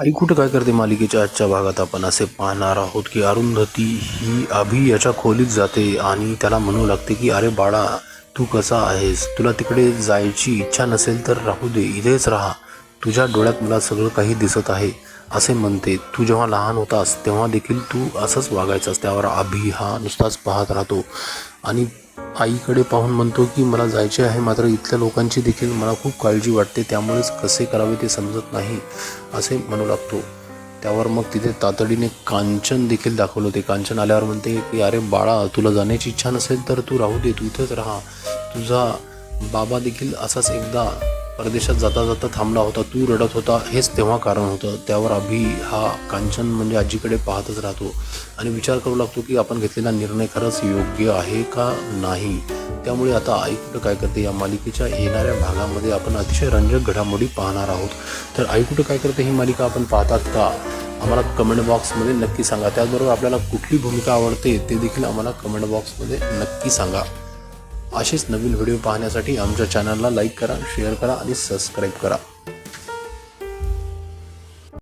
आई कुठं काय करते मालिकेच्या आजच्या भागात आपण असे पाहणार आहोत की अरुंधती ही अभि याच्या खोलीत जाते आणि त्याला म्हणू लागते की अरे बाळा तू कसा आहेस? तुला तिकडे जायची इच्छा नसेल तर राहू दे इथेच राहा. तुझ्या डोळ्यात मला सगळं काही दिसत आहे असे म्हणते. तू जेव्हा लहान होतास तेव्हा देखील तू असंच वागायचास. त्यावर अभि हा नुसताच पाहत राहतो आणि आईकडे पाहून म्हणतो की मला जायचे आहे मात्र इथल्या लोकांची देखील मला खूप काळजी वाटते त्यामुळेच कसे करावे ते समजत नाही असे म्हणू लागतो. त्यावर मग तिथे तातडीने कांचन देखील दाखवलं होते. कांचन आल्यावर म्हणते की अरे बाळा तुला जाण्याची इच्छा नसेल तर तू राहू दे तू इथंच राहा. तुझा बाबा देखील असाच एकदा परदेशात जाता जाता थांबला होता तू रडत होता हेच तेव्हा कारण होतं. त्यावर अभि हा कांचन म्हणजे आजीकडे पाहतच राहतो. आणि विचार करू लागतो की आपण घेतलेला निर्णय खरंच योग्य आहे का नाही? त्यामुळे आता आई कुठं काय करते? या मालिकेच्या येणाऱ्या भागामध्ये आपण अतिशय रंजक घडामोडी पाहणार आहोत. तर आई कुठं काय करते ही मालिका आपण पाहतात का? आम्हाला कमेंट बॉक्समध्ये नक्की सांगा. त्याचबरोबर आपल्याला कुठली भूमिका आवडते ते देखील आम्हाला कमेंट बॉक्समध्ये नक्की सांगा. असेच नवीन व्हिडिओ पाहण्यासाठी आमच्या चॅनलला लाईक करा शेअर करा आणि सबस्क्राईब करा.